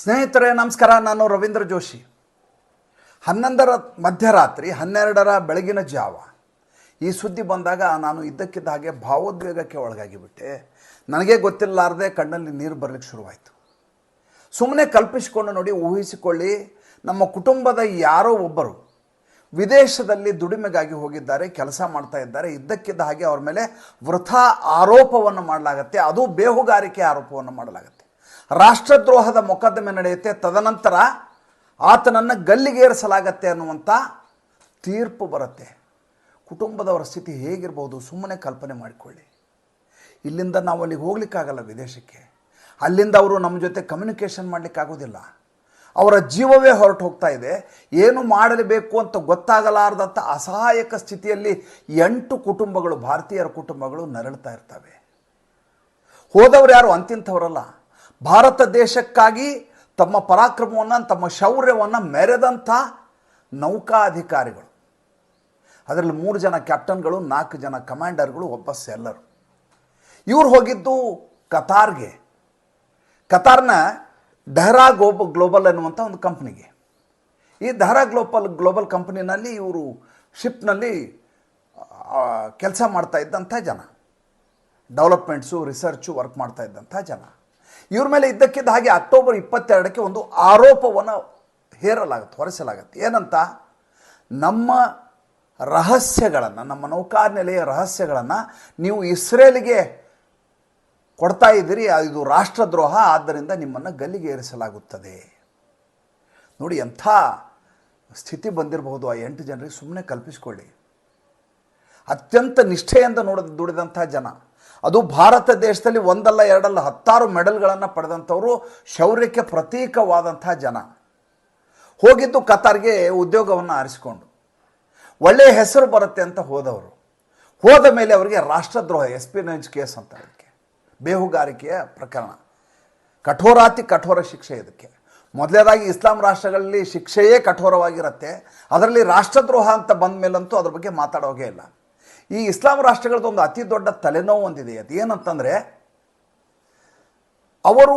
ಸ್ನೇಹಿತರೆ, ನಮಸ್ಕಾರ. ನಾನು ರವೀಂದ್ರ ಜೋಶಿ. ಹನ್ನೊಂದರ ಮಧ್ಯರಾತ್ರಿ, ಹನ್ನೆರಡರ ಬೆಳಗಿನ ಜಾವ, ಈ ಸುದ್ದಿ ಬಂದಾಗ ನಾನು ಇದ್ದಕ್ಕಿದ್ದ ಹಾಗೆ ಭಾವೋದ್ವೇಗಕ್ಕೆ ಒಳಗಾಗಿಬಿಟ್ಟೆ. ನನಗೆ ಗೊತ್ತಿಲ್ಲಾರದೆ ಕಣ್ಣಲ್ಲಿ ನೀರು ಬರಲಿಕ್ಕೆ ಶುರುವಾಯಿತು. ಸುಮ್ಮನೆ ಕಲ್ಪಿಸಿಕೊಂಡು ನೋಡಿ, ಊಹಿಸಿಕೊಳ್ಳಿ, ನಮ್ಮ ಕುಟುಂಬದ ಯಾರೋ ಒಬ್ಬರು ವಿದೇಶದಲ್ಲಿ ದುಡಿಮೆಗಾಗಿ ಹೋಗಿದ್ದಾರೆ, ಕೆಲಸ ಮಾಡ್ತಾ ಇದ್ದಾರೆ, ಇದ್ದಕ್ಕಿದ್ದ ಹಾಗೆ ಅವ್ರ ಮೇಲೆ ವೃಥಾ ಆರೋಪವನ್ನು ಮಾಡಲಾಗತ್ತೆ. ಅದು ಬೇಹುಗಾರಿಕೆ ಆರೋಪವನ್ನು ಮಾಡಲಾಗತ್ತೆ. ರಾಷ್ಟ್ರದ್ರೋಹದ ಮೊಕದ್ದಮೆ ನಡೆಯುತ್ತೆ. ತದನಂತರ ಆತನನ್ನು ಗಲ್ಲಿಗೇರಿಸಲಾಗತ್ತೆ ಅನ್ನುವಂಥ ತೀರ್ಪು ಬರುತ್ತೆ. ಕುಟುಂಬದವರ ಸ್ಥಿತಿ ಹೇಗಿರ್ಬೋದು ಸುಮ್ಮನೆ ಕಲ್ಪನೆ ಮಾಡಿಕೊಳ್ಳಿ. ಇಲ್ಲಿಂದ ನಾವು ಅಲ್ಲಿಗೆ ಹೋಗ್ಲಿಕ್ಕಾಗಲ್ಲ ವಿದೇಶಕ್ಕೆ. ಅಲ್ಲಿಂದ ಅವರು ನಮ್ಮ ಜೊತೆ ಕಮ್ಯುನಿಕೇಷನ್ ಮಾಡಲಿಕ್ಕಾಗೋದಿಲ್ಲ ಅವರ ಜೀವವೇ ಹೊರಟು ಹೋಗ್ತಾ ಇದೆ. ಏನು ಮಾಡಲೇಬೇಕು ಅಂತ ಗೊತ್ತಾಗಲಾರದಂಥ ಅಸಹಾಯಕ ಸ್ಥಿತಿಯಲ್ಲಿ ಎಂಟು ಕುಟುಂಬಗಳು, ಭಾರತೀಯರ ಕುಟುಂಬಗಳು ನರಳ್ತಾ ಇರ್ತವೆ. ಹೋದವರು ಯಾರು? ಅಂತಿಂಥವರಲ್ಲ. ಭಾರತ ದೇಶಕ್ಕಾಗಿ ತಮ್ಮ ಪರಾಕ್ರಮವನ್ನು, ತಮ್ಮ ಶೌರ್ಯವನ್ನು ಮೆರೆದಂಥ ನೌಕಾಧಿಕಾರಿಗಳು. ಅದರಲ್ಲಿ ಮೂರು ಜನ ಕ್ಯಾಪ್ಟನ್ಗಳು, ನಾಲ್ಕು ಜನ ಕಮಾಂಡರ್ಗಳು, ಒಬ್ಬ ಸೆಲ್ಲರು. ಇವ್ರು ಹೋಗಿದ್ದು ಕತಾರ್ಗೆ. ಕತಾರ್ನ ಗ್ಲೋಬ, ಗ್ಲೋಬಲ್ ಅನ್ನುವಂಥ ಒಂದು ಕಂಪ್ನಿಗೆ. ಈ ಡೆಹ್ರಾ ಗ್ಲೋಬಲ್ ಗ್ಲೋಬಲ್ ಕಂಪ್ನಿನಲ್ಲಿ ಇವರು ಶಿಪ್ನಲ್ಲಿ ಕೆಲಸ ಮಾಡ್ತಾ ಇದ್ದಂಥ ಜನ. ಡೆವಲಪ್ಮೆಂಟ್ಸು, ರಿಸರ್ಚು, ವರ್ಕ್ ಮಾಡ್ತಾ ಇದ್ದಂಥ ಜನ. ಇವ್ರ ಮೇಲೆ ಇದ್ದಕ್ಕಿದ್ದ ಹಾಗೆ ಅಕ್ಟೋಬರ್ ಇಪ್ಪತ್ತೆರಡಕ್ಕೆ ಒಂದು ಆರೋಪವನ್ನು ಹೇರಲಾಗುತ್ತೆ, ಹೊರಿಸಲಾಗುತ್ತೆ. ಏನಂತ? ನಮ್ಮ ರಹಸ್ಯಗಳನ್ನು, ನಮ್ಮ ನೌಕಾನೆಲೆಯ ರಹಸ್ಯಗಳನ್ನು ನೀವು ಇಸ್ರೇಲ್ಗೆ ಕೊಡ್ತಾ ಇದ್ದೀರಿ, ಇದು ರಾಷ್ಟ್ರದ್ರೋಹ, ಆದ್ದರಿಂದ ನಿಮ್ಮನ್ನು ಗಲ್ಲಿಗೆ ಏರಿಸಲಾಗುತ್ತದೆ. ನೋಡಿ, ಎಂಥ ಸ್ಥಿತಿ ಬಂದಿರಬಹುದು ಆ ಎಂಟು ಜನರಿಗೆ. ಸುಮ್ಮನೆ ಕಲ್ಪಿಸ್ಕೊಳ್ಳಿ. ಅತ್ಯಂತ ನಿಷ್ಠೆಯಿಂದ ನೋಡ, ದುಡಿದಂಥ ಜನ. ಅದು ಭಾರತ ದೇಶದಲ್ಲಿ ಒಂದಲ್ಲ ಎರಡಲ್ಲ ಹತ್ತಾರು ಮೆಡಲ್ಗಳನ್ನು ಪಡೆದಂಥವರು ಶೌರ್ಯಕ್ಕೆ ಪ್ರತೀಕವಾದಂಥ ಜನ. ಹೋಗಿದ್ದು ಕತಾರ್ಗೆ ಉದ್ಯೋಗವನ್ನು ಆರಿಸಿಕೊಂಡು. ಒಳ್ಳೆಯ ಹೆಸರು ಬರುತ್ತೆ ಅಂತ ಹೋದವರು. ಹೋದ ಮೇಲೆ ಅವರಿಗೆ ರಾಷ್ಟ್ರದ್ರೋಹ, ಎಸ್ಪಿನೇಜ್ ಕೇಸ್ ಅಂತ ಅದಕ್ಕೆ. ಬೇಹುಗಾರಿಕೆಯ ಪ್ರಕರಣ. ಕಠೋರಾತಿ ಕಠೋರ ಶಿಕ್ಷೆ ಇದಕ್ಕೆ. ಮೊದಲನೇದಾಗಿ ಇಸ್ಲಾಂ ರಾಷ್ಟ್ರಗಳಲ್ಲಿ ಶಿಕ್ಷೆಯೇ ಕಠೋರವಾಗಿರುತ್ತೆ. ಅದರಲ್ಲಿ ರಾಷ್ಟ್ರದ್ರೋಹ ಅಂತ ಬಂದ ಮೇಲಂತೂ ಅದ್ರ ಬಗ್ಗೆ ಮಾತಾಡೋಗೇ ಇಲ್ಲ. ಈ ಇಸ್ಲಾಂ ರಾಷ್ಟ್ರಗಳದ್ದು ಒಂದು ಅತಿ ದೊಡ್ಡ ತಲೆನೋವು ಒಂದಿದೆ. ಅದು ಏನಂತಂದರೆ ಅವರು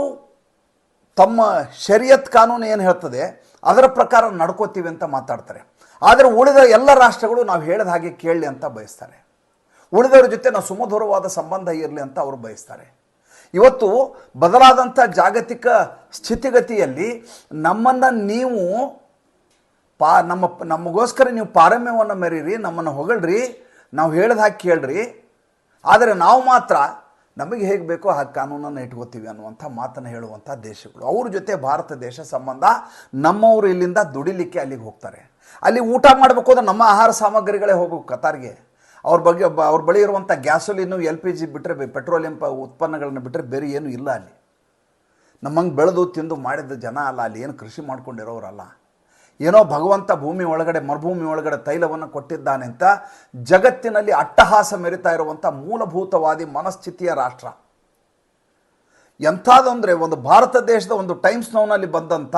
ತಮ್ಮ ಶರಿಯತ್ ಕಾನೂನು ಏನು ಹೇಳ್ತದೆ, ಅದರ ಪ್ರಕಾರ ನಡ್ಕೋತೀವಿ ಅಂತ ಮಾತಾಡ್ತಾರೆ. ಆದರೆ ಉಳಿದ ಎಲ್ಲ ರಾಷ್ಟ್ರಗಳು ನಾವು ಹೇಳಿದ ಹಾಗೆ ಕೇಳಲಿ ಅಂತ ಬಯಸ್ತಾರೆ. ಉಳಿದವ್ರ ಜೊತೆ ನಾವು ಸುಮಧುರವಾದ ಸಂಬಂಧ ಇರಲಿ ಅಂತ ಅವರು ಬಯಸ್ತಾರೆ. ಇವತ್ತು ಬದಲಾದಂಥ ಜಾಗತಿಕ ಸ್ಥಿತಿಗತಿಯಲ್ಲಿ ನಮ್ಮನ್ನು ನೀವು ಪಾ, ನಮ್ಮ, ನಮಗೋಸ್ಕರ ನೀವು ಪಾರಮ್ಯವನ್ನು ಮೆರೀರಿ, ನಮ್ಮನ್ನು ಹೊಗಳ್ರಿ ನಾವು ಹೇಳಿದ ಹಾಕಿ ಕೇಳ್ರಿ. ಆದರೆ ನಾವು ಮಾತ್ರ ನಮಗೆ ಹೇಗೆ ಬೇಕೋ ಆ ಕಾನೂನನ್ನು ಇಟ್ಕೋತೀವಿ ಅನ್ನುವಂಥ ಮಾತನ್ನು ಹೇಳುವಂಥ ದೇಶಗಳು. ಅವ್ರ ಜೊತೆ ಭಾರತ ದೇಶ ಸಂಬಂಧ ನಮ್ಮವರು ಇಲ್ಲಿಂದ ದುಡಿಲಿಕ್ಕೆ ಅಲ್ಲಿಗೆ ಹೋಗ್ತಾರೆ. ಅಲ್ಲಿ ಊಟ ಮಾಡಬೇಕು ಅಂದ್ರೆ ನಮ್ಮ ಆಹಾರ ಸಾಮಗ್ರಿಗಳೇ ಹೋಗಬೇಕು ಕತಾರ್ಗೆ. ಅವ್ರ ಬಗ್ಗೆ ಅವ್ರ ಬಳಿ ಇರುವಂಥ ಗ್ಯಾಸೋಲಿನು ಎಲ್ ಪಿ ಜಿ ಬಿಟ್ಟರೆ ಪೆಟ್ರೋಲಿಯಂ ಪ ಉತ್ಪನ್ನಗಳನ್ನು ಬಿಟ್ಟರೆ ಬೇರೆ ಏನೂ ಇಲ್ಲ ಅಲ್ಲಿ. ನಮ್ಮಂಗೆ ಬೆಳೆದು ತಿಂದು ಮಾಡಿದ ಜನ ಅಲ್ಲ, ಅಲ್ಲಿ ಏನು ಕೃಷಿ ಮಾಡ್ಕೊಂಡಿರೋರಲ್ಲ. ಏನೋ ಭಗವಂತ ಭೂಮಿ ಒಳಗಡೆ, ಮರುಭೂಮಿ ಒಳಗಡೆ ತೈಲವನ್ನು ಕೊಟ್ಟಿದ್ದಾನೆ ಅಂತ ಜಗತ್ತಿನಲ್ಲಿ ಅಟ್ಟಹಾಸ ಮೆರಿತಾ ಇರುವಂಥ ಮೂಲಭೂತವಾದಿ ಮನಸ್ಥಿತಿಯ ರಾಷ್ಟ್ರ. ಎಂಥದಂದರೆ ಒಂದು ಭಾರತ ದೇಶದ ಒಂದು ಟೈಮ್ಸ್ ನೌನಲ್ಲಿ ಬಂದಂಥ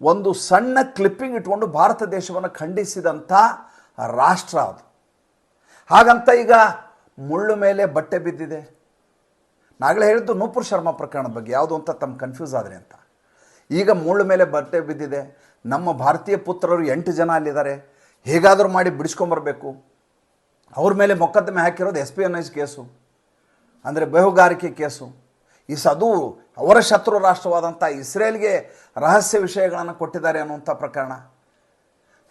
ಒಂದು ಸಣ್ಣ ಕ್ಲಿಪ್ಪಿಂಗ್ ಇಟ್ಕೊಂಡು ಭಾರತ ದೇಶವನ್ನು ಖಂಡಿಸಿದಂಥ ರಾಷ್ಟ್ರ ಅದು. ಹಾಗಂತ ಈಗ ಮುಳ್ಳು ಮೇಲೆ ಬಟ್ಟೆ ಬಿದ್ದಿದೆ. ನಾಗಲೇ ಹೇಳಿದ್ದು ನೂಪುರ್ ಶರ್ಮಾ ಪ್ರಕರಣದ ಬಗ್ಗೆ, ಯಾವುದು ಅಂತ ತಮ್ಮ ಕನ್ಫ್ಯೂಸ್ ಆದರೆ ಅಂತ. ಈಗ ಮುಳ್ಳು ಮೇಲೆ ಬಟ್ಟೆ ಬಿದ್ದಿದೆ. ನಮ್ಮ ಭಾರತೀಯ ಪುತ್ರರು ಎಂಟು ಜನ ಅಲ್ಲಿದ್ದಾರೆ. ಹೇಗಾದರೂ ಮಾಡಿ ಬಿಡಿಸ್ಕೊಂಬರ್ಬೇಕು. ಅವ್ರ ಮೇಲೆ ಮೊಕದ್ದಮೆ ಹಾಕಿರೋದು S P N ice case. ಅಂದರೆ ಬೇಹುಗಾರಿಕೆ ಕೇಸು. ಈ ಸದು ಅವರ ಶತ್ರು ರಾಷ್ಟ್ರವಾದಂಥ ಇಸ್ರೇಲ್ಗೆ ರಹಸ್ಯ ವಿಷಯಗಳನ್ನು ಕೊಟ್ಟಿದ್ದಾರೆ ಅನ್ನುವಂಥ ಪ್ರಕರಣ.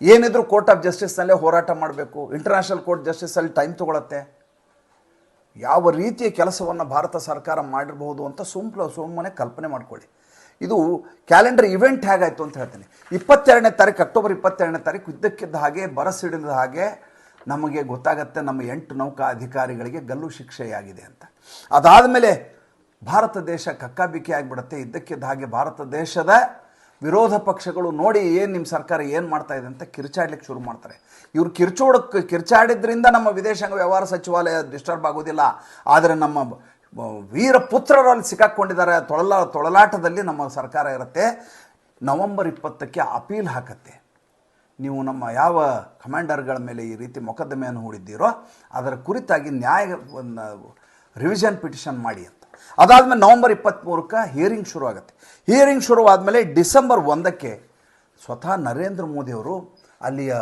ಏನಿದ್ರು ಕೋರ್ಟ್ ಆಫ್ ಜಸ್ಟಿಸ್ನಲ್ಲೇ ಹೋರಾಟ ಮಾಡಬೇಕು. ಇಂಟರ್ನ್ಯಾಷನಲ್ ಕೋರ್ಟ್ ಜಸ್ಟಿಸಲ್ಲಿ ಟೈಮ್ ತೊಗೊಳತ್ತೆ. ಯಾವ ರೀತಿಯ ಕೆಲಸವನ್ನು ಭಾರತ ಸರ್ಕಾರ ಮಾಡಿರಬಹುದು ಅಂತ ಸುಮ್ಮನೆ ಕಲ್ಪನೆ ಮಾಡ್ಕೊಳ್ಳಿ. ಇದು ಕ್ಯಾಲೆಂಡರ್ ಇವೆಂಟ್ ಹೇಗಾಯಿತು ಅಂತ ಹೇಳ್ತೇನೆ. ಇಪ್ಪತ್ತೆರಡನೇ ತಾರೀಕು, ಅಕ್ಟೋಬರ್ ಇಪ್ಪತ್ತೆರಡನೇ ತಾರೀಕು ಇದ್ದಕ್ಕಿದ್ದ ಹಾಗೆ, ಬರಸಿಡಿದ ಹಾಗೆ ನಮಗೆ ಗೊತ್ತಾಗತ್ತೆ ನಮ್ಮ ಎಂಟು ನೌಕಾ ಅಧಿಕಾರಿಗಳಿಗೆ ಗಲ್ಲು ಶಿಕ್ಷೆಯಾಗಿದೆ ಅಂತ. ಅದಾದ ಮೇಲೆ ಭಾರತ ದೇಶ ಕಕ್ಕಾಬಿಕ್ಕಿ ಆಗಿಬಿಡುತ್ತೆ. ಇದ್ದಕ್ಕಿದ್ದ ಹಾಗೆ ಭಾರತ ದೇಶದ ವಿರೋಧ ಪಕ್ಷಗಳು ನೋಡಿ ಏನು ನಿಮ್ಮ ಸರ್ಕಾರ ಏನು ಮಾಡ್ತಾ ಇದೆ ಅಂತ ಕಿರ್ಚಾಡ್ಲಿಕ್ಕೆ ಶುರು ಮಾಡ್ತಾರೆ. ಇವರು ಕಿರ್ಚೋಡಕ್ಕೆ ಕಿರ್ಚಾಡಿದ್ರಿಂದ ನಮ್ಮ ವಿದೇಶಾಂಗ ವ್ಯವಹಾರ ಸಚಿವಾಲಯ ಡಿಸ್ಟರ್ಬ್ ಆಗೋದಿಲ್ಲ. ಆದರೆ ನಮ್ಮ ವೀರ ಪುತ್ರರಲ್ಲಿ ಸಿಕ್ಕಾಕ್ಕೊಂಡಿದ್ದಾರೆ ತೊಳಲ, ತೊಳಲಾಟದಲ್ಲಿ ನಮ್ಮ ಸರ್ಕಾರ ಇರುತ್ತೆ. ನವಂಬರ್ ಇಪ್ಪತ್ತಕ್ಕೆ ಅಪೀಲ್ ಹಾಕತ್ತೆ. ನೀವು ನಮ್ಮ ಯಾವ ಕಮಾಂಡರ್ಗಳ ಮೇಲೆ ಈ ರೀತಿ ಮೊಕದ್ದಮೆಯನ್ನು ಹೂಡಿದ್ದೀರೋ, ಅದರ ಕುರಿತಾಗಿ ನ್ಯಾಯ ರಿವಿಷನ್ ಪಿಟಿಷನ್ ಮಾಡಿ ಅಂತ. ಅದಾದಮೇಲೆ ನವಂಬರ್ ಇಪ್ಪತ್ತ್ಮೂರಕ್ಕೆ ಹಿಯರಿಂಗ್ ಶುರು ಆಗುತ್ತೆ ಹಿಯರಿಂಗ್ ಶುರುವಾದಮೇಲೆ ಡಿಸೆಂಬರ್ ಒಂದಕ್ಕೆ ಸ್ವತಃ ನರೇಂದ್ರ ಮೋದಿಯವರು ಅಲ್ಲಿಯ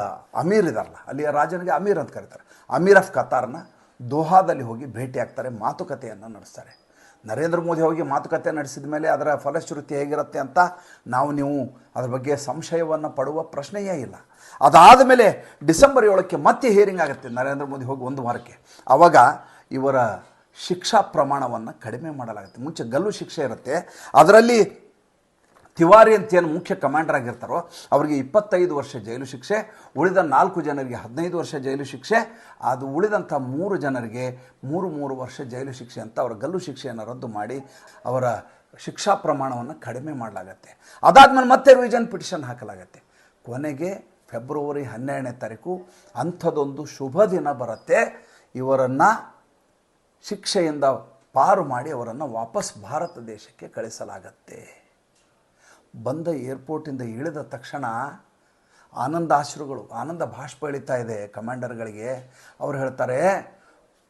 ಅಮೀರ್ ಇದಾರಲ್ಲ, ಅಲ್ಲಿಯ ರಾಜನಿಗೆ ಅಮೀರ್ ಅಂತ ಕರೀತಾರೆ. ಅಮೀರ್ ಆಫ್ ಕತಾರ್ನ ದೋಹಾದಲ್ಲಿ ಹೋಗಿ ಭೇಟಿಯಾಗ್ತಾರೆ ಮಾತುಕತೆಯನ್ನು ನಡೆಸ್ತಾರೆ. ನರೇಂದ್ರ ಮೋದಿ ಹೋಗಿ ಮಾತುಕತೆ ನಡೆಸಿದ ಮೇಲೆ ಅದರ ಫಲಶ್ರುತಿ ಹೇಗಿರುತ್ತೆ ಅಂತ ನಾವು ನೀವು ಅದರ ಬಗ್ಗೆ ಸಂಶಯವನ್ನು ಪಡುವ ಪ್ರಶ್ನೆಯೇ ಇಲ್ಲ. ಅದಾದ ಮೇಲೆ ಡಿಸೆಂಬರ್ ಏಳಕ್ಕೆ ಮತ್ತೆ ಹಿಯರಿಂಗ್ ಆಗುತ್ತೆ ನರೇಂದ್ರ ಮೋದಿ ಹೋಗಿ ಒಂದು ವಾರಕ್ಕೆ. ಆವಾಗ ಇವರ ಶಿಕ್ಷಾ ಪ್ರಮಾಣವನ್ನು ಕಡಿಮೆ ಮಾಡಲಾಗುತ್ತೆ. ಮುಂಚೆ ಗಲ್ಲು ಶಿಕ್ಷೆ ಇರುತ್ತೆ. ಅದರಲ್ಲಿ ತಿವಾರಿ ಅಂತ ಏನು ಮುಖ್ಯ ಕಮಾಂಡರ್ ಆಗಿರ್ತಾರೋ, ಅವರಿಗೆ ಇಪ್ಪತ್ತೈದು ವರ್ಷ ಜೈಲು ಶಿಕ್ಷೆ, ಉಳಿದ ನಾಲ್ಕು ಜನರಿಗೆ ಹದಿನೈದು ವರ್ಷ ಜೈಲು ಶಿಕ್ಷೆ, ಅದು ಉಳಿದಂಥ ಮೂರು ಜನರಿಗೆ ಮೂರು ಮೂರು ವರ್ಷ ಜೈಲು ಶಿಕ್ಷೆ ಅಂತ ಅವರ ಗಲ್ಲು ಶಿಕ್ಷೆಯನ್ನು ರದ್ದು ಮಾಡಿ ಅವರ ಶಿಕ್ಷಾ ಪ್ರಮಾಣವನ್ನು ಕಡಿಮೆ ಮಾಡಲಾಗತ್ತೆ. ಅದಾದ್ಮೇಲೆ ಮತ್ತೆ ರಿವಿಷನ್ ಪಿಟಿಷನ್ ಹಾಕಲಾಗತ್ತೆ. ಕೊನೆಗೆ ಫೆಬ್ರವರಿ ಹನ್ನೆರಡನೇ ತಾರೀಕು ಅಂಥದ್ದೊಂದು ಶುಭ ದಿನ ಬರುತ್ತೆ. ಇವರನ್ನು ಶಿಕ್ಷೆಯಿಂದ ಪಾರು ಮಾಡಿ ಅವರನ್ನು ವಾಪಸ್ ಭಾರತ ದೇಶಕ್ಕೆ ಕಳಿಸಲಾಗತ್ತೆ. ಬಂದ ಏರ್ಪೋರ್ಟಿಂದ ಇಳಿದ ತಕ್ಷಣ ಆನಂದಾಶ್ರುಗಳು ಆನಂದ ಭಾಷ್ಪ ಇಳಿತಾ ಇದೆ ಕಮಾಂಡರ್ಗಳಿಗೆ. ಅವ್ರು ಹೇಳ್ತಾರೆ,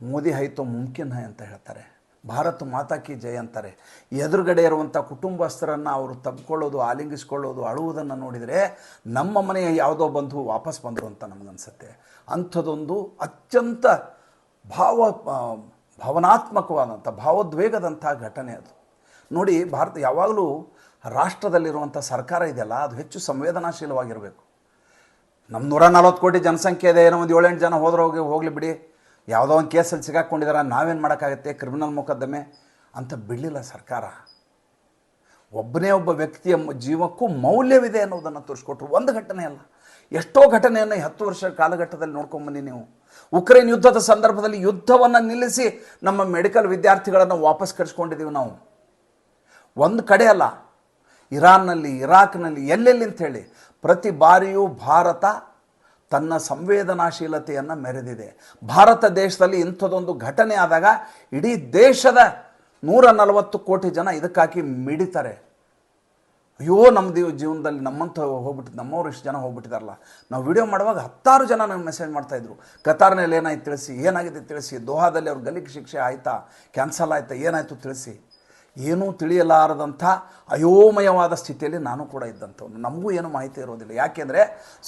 ಮೋದಿ ಹೈತೋ ಮುಮ್ಕಿನ್ ಹೈ ಅಂತ ಹೇಳ್ತಾರೆ. ಭಾರತ್ ಮಾತಾ ಕಿ ಜೈ ಅಂತಾರೆ. ಎದುರುಗಡೆ ಇರುವಂಥ ಕುಟುಂಬಸ್ಥರನ್ನು ಅವರು ತಬ್ಕೊಳ್ಳೋದು, ಆಲಿಂಗಿಸ್ಕೊಳ್ಳೋದು, ಅಳುವುದನ್ನು ನೋಡಿದರೆ ನಮ್ಮ ಮನೆಯ ಯಾವುದೋ ಬಂಧು ವಾಪಸ್ ಬಂದರು ಅಂತ ನಮಗನ್ಸುತ್ತೆ. ಅಂಥದ್ದೊಂದು ಅತ್ಯಂತ ಭಾವ ಭಾವನಾತ್ಮಕವಾದಂಥ, ಭಾವೋದ್ವೇಗದಂಥ ಘಟನೆ ಅದು. ನೋಡಿ, ಭಾರತ ಯಾವಾಗಲೂ ರಾಷ್ಟ್ರದಲ್ಲಿರುವಂಥ ಸರ್ಕಾರ ಇದೆಯಲ್ಲ, ಅದು ಹೆಚ್ಚು ಸಂವೇದನಾಶೀಲವಾಗಿರಬೇಕು. ನಮ್ಮ ನೂರ ನಲ್ವತ್ತು ಕೋಟಿ ಜನಸಂಖ್ಯೆ ಇದೆ, ಏನೋ ಒಂದು ಏಳೆಂಟು ಜನ ಹೋದ್ರೆ ಹೋಗಿ ಹೋಗಲಿ ಬಿಡಿ. ಯಾವುದೋ ಒಂದು ಕೇಸಲ್ಲಿ ಸಿಗಾಕ್ಕೊಂಡಿದ್ದಾರೆ ನಾವೇನು ಮಾಡೋಕ್ಕಾಗತ್ತೆ? ಕ್ರಿಮಿನಲ್ ಮೊಕದ್ದಮೆ ಅಂತ ಬಿಡಲಿಲ್ಲ ಸರ್ಕಾರ. ಒಬ್ಬನೇ ಒಬ್ಬ ವ್ಯಕ್ತಿಯ ಜೀವಕ್ಕೂ ಮೌಲ್ಯವಿದೆ ಅನ್ನೋದನ್ನು ತೋರಿಸ್ಕೊಟ್ರು. ಒಂದು ಘಟನೆ ಅಲ್ಲ. ಎಷ್ಟೋ ಘಟನೆಯನ್ನು ಹತ್ತು ವರ್ಷ ಕಾಲಘಟ್ಟದಲ್ಲಿ ನೋಡ್ಕೊಂಬನ್ನಿ ನೀವು. ಉಕ್ರೇನ್ ಯುದ್ಧದ ಸಂದರ್ಭದಲ್ಲಿ ಯುದ್ಧವನ್ನು ನಿಲ್ಲಿಸಿ ನಮ್ಮ ಮೆಡಿಕಲ್ ವಿದ್ಯಾರ್ಥಿಗಳನ್ನು ವಾಪಸ್ ಕರೆಸ್ಕೊಂಡಿದ್ದೀವಿ ನಾವು. ಒಂದು ಕಡೆ ಅಲ್ಲ ಇರಾನ್ನಲ್ಲಿ, ಇರಾಕ್ನಲ್ಲಿ ಎಲ್ಲೆಲ್ಲಿ ಹೇಳಿ ಪ್ರತಿ ಬಾರಿಯೂ ಭಾರತ ತನ್ನ ಸಂವೇದನಾಶೀಲತೆಯನ್ನು ಮೆರೆದಿದೆ. ಭಾರತ ದೇಶದಲ್ಲಿ ಇಂಥದ್ದೊಂದು ಘಟನೆ ಆದಾಗ ಇಡೀ ದೇಶದ ನೂರ ನಲವತ್ತು ಕೋಟಿ ಜನ ಇದಕ್ಕಾಗಿ ಮಿಡಿತಾರೆ. ಅಯ್ಯೋ ನಮ್ಮದು ಜೀವನದಲ್ಲಿ ನಮ್ಮಂಥ ಹೋಗ್ಬಿಟ್ಟು, ನಮ್ಮವ್ರು ಇಷ್ಟು ಜನ ಹೋಗ್ಬಿಟ್ಟಿದಾರಲ್ಲ. ನಾವು ವಿಡಿಯೋ ಮಾಡುವಾಗ ಹತ್ತಾರು ಜನ ನನಗೆ ಮೆಸೇಜ್ ಮಾಡ್ತಾಯಿದ್ರು ಕತಾರ್ನಲ್ಲಿ ಏನಾಯ್ತು ತಿಳಿಸಿ, ಏನಾಗಿದೆ ತಿಳಿಸಿ, ದೋಹಾದಲ್ಲಿ ಅವ್ರ ಗಲಿಗೆ ಶಿಕ್ಷೆ ಆಯಿತಾ, ಕ್ಯಾನ್ಸಲ್ ಆಯಿತಾ, ಏನಾಯಿತು ತಿಳಿಸಿ. ಏನೂ ತಿಳಿಯಲಾರದಂಥ ಅಯೋಮಯವಾದ ಸ್ಥಿತಿಯಲ್ಲಿ ನಾನು ಕೂಡ ಇದ್ದಂಥವನು. ನಮಗೂ ಏನು ಮಾಹಿತಿ ಇರೋದಿಲ್ಲ. ಯಾಕೆಂದರೆ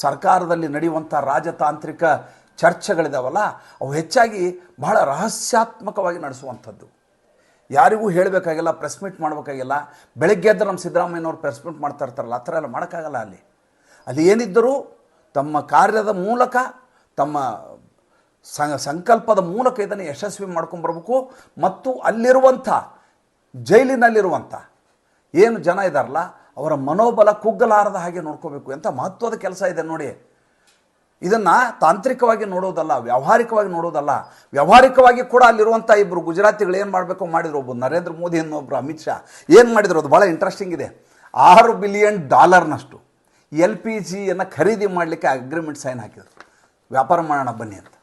ಸರ್ಕಾರದಲ್ಲಿ ನಡೆಯುವಂಥ ರಾಜತಾಂತ್ರಿಕ ಚರ್ಚೆಗಳಿದಾವಲ್ಲ, ಅವು ಹೆಚ್ಚಾಗಿ ಬಹಳ ರಹಸ್ಯಾತ್ಮಕವಾಗಿ ನಡೆಸುವಂಥದ್ದು. ಯಾರಿಗೂ ಹೇಳಬೇಕಾಗಿಲ್ಲ, ಪ್ರೆಸ್ ಮೀಟ್ ಮಾಡಬೇಕಾಗಿಲ್ಲ. ಬೆಳಗ್ಗೆ ಎದ್ದು ನಮ್ಮ ಸಿದ್ದರಾಮಯ್ಯನವ್ರು ಪ್ರೆಸ್ ಮೀಟ್ ಮಾಡ್ತಾ ಇರ್ತಾರಲ್ಲ, ಆ ಥರ ಎಲ್ಲ ಮಾಡೋಕ್ಕಾಗಲ್ಲ ಅಲ್ಲಿ. ಅಲ್ಲಿ ಏನಿದ್ದರೂ ತಮ್ಮ ಕಾರ್ಯದ ಮೂಲಕ, ತಮ್ಮ ಸಂಕಲ್ಪದ ಮೂಲಕ ಇದನ್ನು ಯಶಸ್ವಿ ಮಾಡ್ಕೊಂಬರ್ಬೇಕು. ಮತ್ತು ಅಲ್ಲಿರುವಂಥ ಜೈಲಿನಲ್ಲಿರುವಂಥ ಏನು ಜನ ಇದ್ದಾರಲ್ಲ ಅವರ ಮನೋಬಲ ಕುಗ್ಗಲಾರದ ಹಾಗೆ ನೋಡ್ಕೋಬೇಕು ಎಂಥ ಮಹತ್ವದ ಕೆಲಸ ಇದೆ ನೋಡಿ. ಇದನ್ನು ತಾಂತ್ರಿಕವಾಗಿ ನೋಡೋದಲ್ಲ, ವ್ಯಾವಹಾರಿಕವಾಗಿ ನೋಡೋದಲ್ಲ. ವ್ಯಾವಹಾರಿಕವಾಗಿ ಕೂಡ ಅಲ್ಲಿರುವಂಥ ಇಬ್ಬರು ಗುಜರಾತಿಗಳು ಏನು ಮಾಡಬೇಕು ಮಾಡಿದ್ರು, ಒಬ್ಬ ನರೇಂದ್ರ ಮೋದಿ ಇನ್ನೊಬ್ಬರು ಅಮಿತ್ ಶಾ. ಏನು ಮಾಡಿದ್ರು, ಅದು ಭಾಳ ಇಂಟ್ರೆಸ್ಟಿಂಗ್ ಇದೆ. ಆರು ಬಿಲಿಯನ್ ಡಾಲರ್ನಷ್ಟು ಎಲ್ ಪಿ ಜಿಯನ್ನು ಖರೀದಿ ಮಾಡಲಿಕ್ಕೆ ಅಗ್ರಿಮೆಂಟ್ ಸೈನ್ ಹಾಕಿದ್ರು. ವ್ಯಾಪಾರ ಮಾಡೋಣ ಬನ್ನಿ ಅಂತ.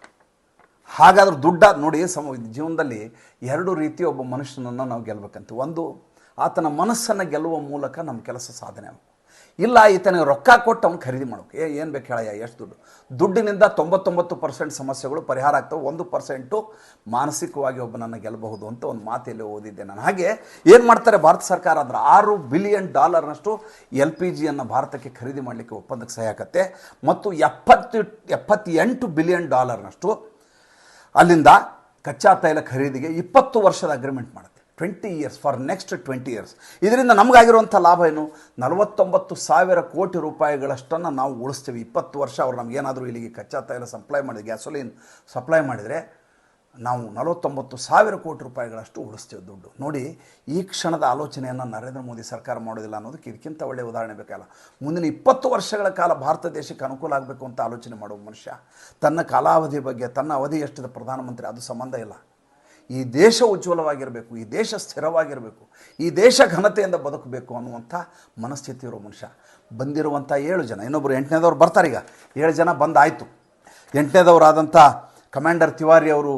ಹಾಗಾದ್ರೆ ದುಡ್ಡ ನೋಡಿ ಸಮ ಜೀವನದಲ್ಲಿ ಎರಡು ರೀತಿ ಒಬ್ಬ ಮನುಷ್ಯನನ್ನು ನಾವು ಗೆಲ್ಲಬೇಕಂತ ಒಂದು, ಆತನ ಮನಸ್ಸನ್ನು ಗೆಲ್ಲುವ ಮೂಲಕ ನಮ್ಮ ಕೆಲಸ ಸಾಧನೆ ಇಲ್ಲ, ಈತನಿಗೆ ರೊಕ್ಕ ಕೊಟ್ಟು ಅವ್ನು ಖರೀದಿ ಮಾಡೋಕೆ ಏ, ಏನು ಬೇಕು ಹೇಳಯ್ಯ, ಎಷ್ಟು ದುಡ್ಡು? ದುಡ್ಡಿನಿಂದ ತೊಂಬತ್ತೊಂಬತ್ತು ಪರ್ಸೆಂಟ್ ಸಮಸ್ಯೆಗಳು ಪರಿಹಾರ ಆಗ್ತವೆ. ಒಂದು ಪರ್ಸೆಂಟು ಮಾನಸಿಕವಾಗಿ ಒಬ್ಬನನ್ನು ಗೆಲ್ಲಬಹುದು ಅಂತ ಒಂದು ಮಾತೆಯಲ್ಲಿ ಓದಿದ್ದೆ ನಾನು. ಹಾಗೆ ಏನು ಮಾಡ್ತಾರೆ ಭಾರತ ಸರ್ಕಾರ? ಅಂದ್ರೆ ಆರು ಬಿಲಿಯನ್ ಡಾಲರ್ನಷ್ಟು ಎಲ್ ಪಿ ಜಿಯನ್ನು ಭಾರತಕ್ಕೆ ಖರೀದಿ ಮಾಡಲಿಕ್ಕೆ ಒಪ್ಪಂದಕ್ಕೆ ಸಹಾಯ ಆಗತ್ತೆ ಮತ್ತು ಎಪ್ಪತ್ತು, ಎಪ್ಪತ್ತೆಂಟು ಬಿಲಿಯನ್ ಡಾಲರ್ನಷ್ಟು ಅಲ್ಲಿಂದ ಕಚ್ಚಾ ತೈಲ ಖರೀದಿಗೆ ಇಪ್ಪತ್ತು ವರ್ಷದ ಅಗ್ರಿಮೆಂಟ್ ಮಾಡುತ್ತೆ. Twenty years for next twenty years ಇದರಿಂದ ನಮಗಾಗಿರುವಂಥ ಲಾಭ ಏನು? ನಲವತ್ತೊಂಬತ್ತು ಸಾವಿರ ಕೋಟಿ ರೂಪಾಯಿಗಳಷ್ಟನ್ನು ನಾವು ಉಳಿಸ್ತೀವಿ. ಇಪ್ಪತ್ತು ವರ್ಷ ಅವ್ರು ನಮಗೇನಾದರೂ ಇಲ್ಲಿಗೆ ಕಚ್ಚಾ ತೈಲ ಸಪ್ಲೈ ಮಾಡಿದ್ರೆ ಗ್ಯಾಸೋಲಿನ್ ಸಪ್ಲೈ ಮಾಡಿದರೆ ನಾವು ನಲವತ್ತೊಂಬತ್ತು ಸಾವಿರ ಕೋಟಿ ರೂಪಾಯಿಗಳಷ್ಟು ಉಳಿಸ್ತೇವೆ ದುಡ್ಡು. ನೋಡಿ, ಈ ಕ್ಷಣದ ಆಲೋಚನೆಯನ್ನು ನರೇಂದ್ರ ಮೋದಿ ಸರ್ಕಾರ ಮಾಡೋದಿಲ್ಲ ಅನ್ನೋದಕ್ಕೆ ಇದಕ್ಕಿಂತ ಒಳ್ಳೆಯ ಉದಾಹರಣೆ ಬೇಕಲ್ಲ. ಮುಂದಿನ ಇಪ್ಪತ್ತು ವರ್ಷಗಳ ಕಾಲ ಭಾರತ ದೇಶಕ್ಕೆ ಅನುಕೂಲ ಆಗಬೇಕು ಅಂತ ಆಲೋಚನೆ ಮಾಡುವ ಮನುಷ್ಯ, ತನ್ನ ಕಾಲಾವಧಿ ಬಗ್ಗೆ, ತನ್ನ ಅವಧಿ ಎಷ್ಟಿದ ಪ್ರಧಾನಮಂತ್ರಿ, ಅದು ಸಂಬಂಧ ಇಲ್ಲ. ಈ ದೇಶ ಉಜ್ವಲವಾಗಿರಬೇಕು, ಈ ದೇಶ ಸ್ಥಿರವಾಗಿರಬೇಕು, ಈ ದೇಶ ಘನತೆಯಿಂದ ಬದುಕಬೇಕು ಅನ್ನುವಂಥ ಮನಸ್ಥಿತಿ ಇರೋ ಮನುಷ್ಯ. ಬಂದಿರುವಂಥ ಏಳು ಜನ ಇನ್ನೊಬ್ಬರು ಎಂಟನೇದವ್ರು ಬರ್ತಾರೆ ಈಗ ಏಳು ಜನ ಬಂದಾಯಿತು. ಎಂಟನೇದವರಾದಂಥ ಕಮಾಂಡರ್ ತಿವಾರಿ ಅವರು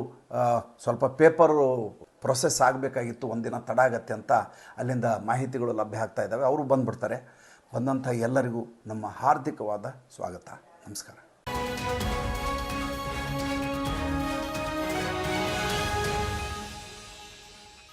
ಸ್ವಲ್ಪ ಪೇಪರು ಪ್ರೊಸೆಸ್ ಆಗಬೇಕಾಗಿತ್ತು, ಒಂದಿನ ತಡ ಆಗತ್ತೆ ಅಂತ ಅಲ್ಲಿಂದ ಮಾಹಿತಿಗಳು ಲಭ್ಯ ಆಗ್ತಾ ಇದ್ದಾವೆ. ಅವರು ಬಂದುಬಿಡ್ತಾರೆ. ಬಂದಂಥ ಎಲ್ಲರಿಗೂ ನಮ್ಮ ಹಾರ್ದಿಕವಾದ ಸ್ವಾಗತ. ನಮಸ್ಕಾರ.